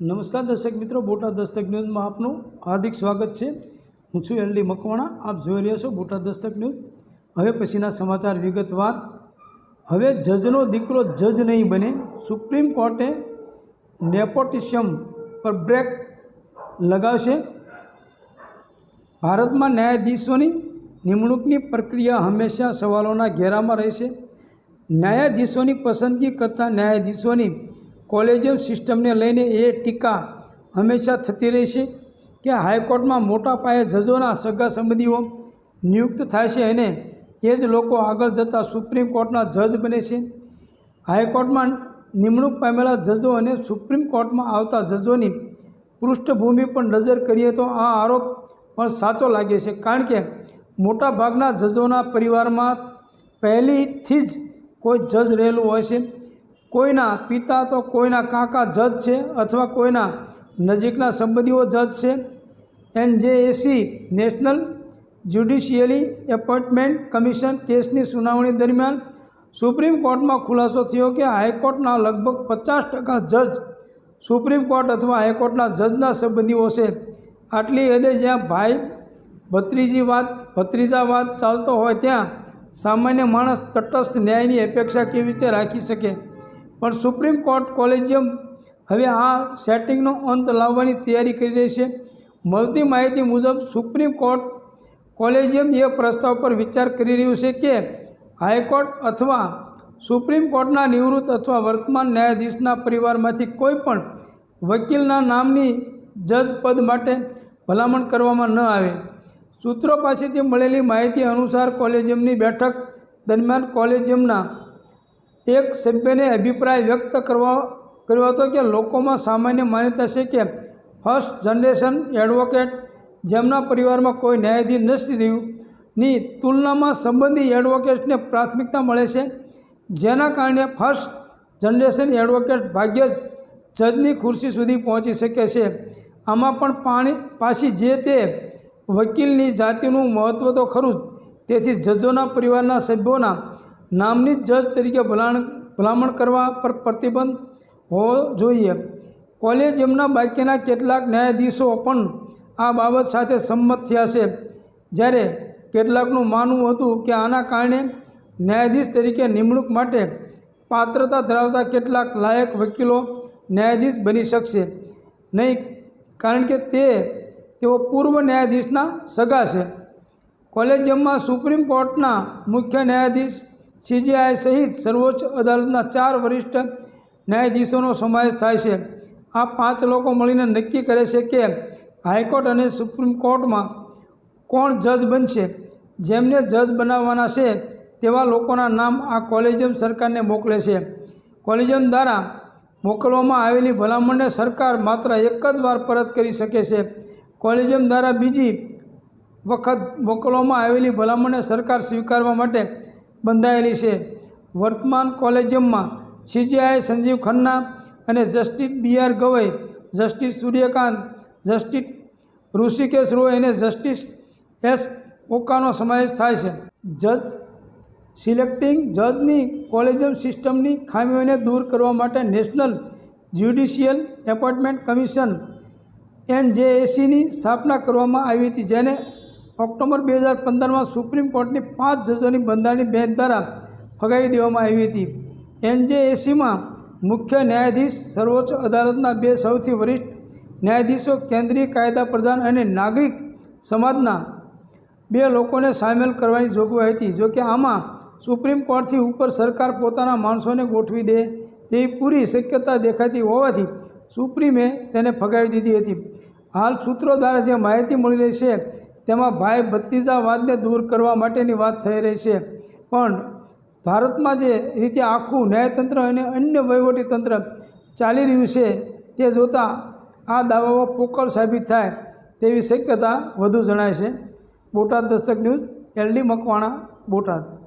નમસ્કાર દર્શક મિત્રો, બોટાદ દસ્તક ન્યૂઝમાં આપનું હાર્દિક સ્વાગત છે. હું છું એલડી મકવાણા, આપ જોઈ રહ્યા છો બોટાદ દસ્તક ન્યૂઝ. હવે પછીના સમાચાર વિગતવાર. હવે જજનો દીકરો જજ નહીં બને. સુપ્રીમ કોર્ટે નેપોટિશિયમ પર બ્રેક લગાવશે. ભારતમાં ન્યાયાધીશોની નિમણૂકની પ્રક્રિયા હંમેશા સવાલોના ઘેરામાં રહેશે. ન્યાયાધીશોની પસંદગી કરતા ન્યાયાધીશોની કોલેજિયમ સિસ્ટમને લઈને એ ટીકા હંમેશા થતી રહેશે કે હાઈકોર્ટમાં મોટા પાયે જજોના સગા સંબંધીઓ નિયુક્ત થાય છે અને એ જ લોકો આગળ જતાં સુપ્રીમ કોર્ટના જજ બને છે. હાઈકોર્ટમાં નિમણૂક પામેલા જજો અને સુપ્રીમ કોર્ટમાં આવતા જજોની પૃષ્ઠભૂમિ પર નજર કરીએ તો આ આરોપ પણ સાચો લાગે છે કારણ કે મોટાભાગના જજોના પરિવારમાં પહેલીથી જ કોઈ જજ રહેલું હોય છે. કોઈના પિતા તો કોઈના કાકા જજ છે અથવા કોઈના નજીકના સંબંધીઓ જજ છે. NJAC national judicially appointment commission કેસની સુનાવણી દરમિયાન સુપ્રીમ કોર્ટમાં ખુલાસો થયો કે હાઈકોર્ટના લગભગ પચાસ ટકા જજ સુપ્રીમ કોર્ટ અથવા હાઈકોર્ટના જજના સંબંધીઓ છે. આટલી હદે જ્યાં ભાઈ ભત્રીજી વાત, ભત્રીજા વાત ચાલતો હોય ત્યાં સામાન્ય માણસ તટસ્થ ન્યાયની અપેક્ષા કેવી રીતે રાખી શકે? પણ સુપ્રીમ કોર્ટ કોલેજિયમ હવે આ સેટિંગનો અંત લાવવાની તૈયારી કરી રહી છે. મળતી માહિતી મુજબ સુપ્રીમ કોર્ટ કોલેજિયમ એ પ્રસ્તાવ પર વિચાર કરી રહ્યું છે કે હાઈકોર્ટ અથવા સુપ્રીમ કોર્ટના નિવૃત્ત અથવા વર્તમાન ન્યાયાધીશના પરિવારમાંથી કોઈ પણ વકીલના નામની જજ પદ માટે ભલામણ કરવામાં ન આવે. સૂત્રો પાસેથી મળેલી માહિતી અનુસાર કોલેજિયમની બેઠક દરમિયાન કોલેજિયમના એક સભ્યને અભિપ્રાય વ્યક્ત કરવા, કર્યો હતો કે લોકોમાં સામાન્ય માન્યતા છે કે ફર્સ્ટ જનરેશન એડવોકેટ જેમના પરિવારમાં કોઈ ન્યાયાધીશ નથી રહ્યું, ની તુલનામાં સંબંધી એડવોકેટ્સને પ્રાથમિકતા મળે છે. જેના કારણે ફર્સ્ટ જનરેશન એડવોકેટ ભાગ્ય જજની ખુરશી સુધી પહોંચી શકે છે. આમાં પણ પાણી, પાછી જે તે વકીલની જાતિનું મહત્ત્વ તો ખરું જ. તેથી જજોના પરિવારના સભ્યોના નામની જજ તરીકે ભલામણ ભલામણ કરવા પર પ્રતિબંધ હોવો જોઈએ. કોલેજિયમના બાકીના કેટલાક ન્યાયાધીશો પણ આ બાબત સાથે સંમત થયા છે. જ્યારે કેટલાકનું માનવું હતું કે આના કારણે ન્યાયાધીશ તરીકે નિમણૂક માટે પાત્રતા ધરાવતા કેટલાક લાયક વકીલો ન્યાયાધીશ બની શકશે. નહીં, કારણ કે તે, તેઓ પૂર્વ ન્યાયાધીશના સગા છે. કોલેજિયમમાં સુપ્રીમ કોર્ટના મુખ્ય ન્યાયાધીશ સીજીઆઈ સહિત સર્વોચ્ચ અદાલતના ચાર વરિષ્ઠ ન્યાયાધીશોનો સમાવેશ થાય છે. આ પાંચ લોકો મળીને નક્કી કરે છે કે હાઈકોર્ટ અને સુપ્રીમ કોર્ટમાં કોણ જજ બનશે. જેમને જજ બનાવવાના છે તેવા લોકોના નામ આ કોલેજિયમ સરકારને મોકલે છે. કોલેજિયમ દ્વારા મોકલવામાં આવેલી ભલામણને સરકાર માત્ર એક જ વાર પરત કરી શકે છે. કોલેજિયમ દ્વારા બીજી વખત મોકલવામાં આવેલી ભલામણને સરકાર સ્વીકારવા માટે બંધાયેલી છે. વર્તમાન કોલેજિયમમાં સીજીઆઈ સંજીવ ખન્ના અને justice B R Gavai, justice Suryakant, justice Rishikesh Roy અને જસ્ટિસ એસ ઓકાનો સમાવેશ થાય છે. જજ સિલેક્ટિંગ જજની કોલેજિયમ સિસ્ટમની ખામીઓને દૂર કરવા માટે નેશનલ જ્યુડિશિયલ એપોઇન્ટમેન્ટ કમિશન એનજેએસીની સ્થાપના કરવામાં આવી હતી, જેને ઓક્ટોબર બે હજાર પંદરમાં સુપ્રીમ કોર્ટની પાંચ જજોની બંધારણની બેન્ચ દ્વારા ફગાવી દેવામાં આવી હતી. એનજેએસીમાં મુખ્ય ન્યાયાધીશ, સર્વોચ્ચ અદાલતના બે સૌથી વરિષ્ઠ ન્યાયાધીશો, કેન્દ્રીય કાયદા પ્રધાન અને નાગરિક સમાજના બે લોકોને સામેલ કરવાની જોગવાઈ હતી. જોકે આમાં સુપ્રીમ કોર્ટથી ઉપર સરકાર પોતાના માણસોને ગોઠવી દે તેવી પૂરી શક્યતા દેખાતી હોવાથી સુપ્રીમે તેને ફગાવી દીધી હતી. હાલ સૂત્રો દ્વારા જે માહિતી મળી રહી છે તેમાં ભાઈ ભત્રીજાવાદને દૂર કરવા માટેની વાત થઈ રહી છે. પણ ભારતમાં જે રીતે આખું ન્યાયતંત્ર અને અન્ય વહીવટી તંત્ર ચાલી રહ્યું છે, તે જોતાં આ દાવાઓ પોકળ સાબિત થાય તેવી શક્યતા વધુ જણાય છે. Botad Dastak news LD Makwana, Botad.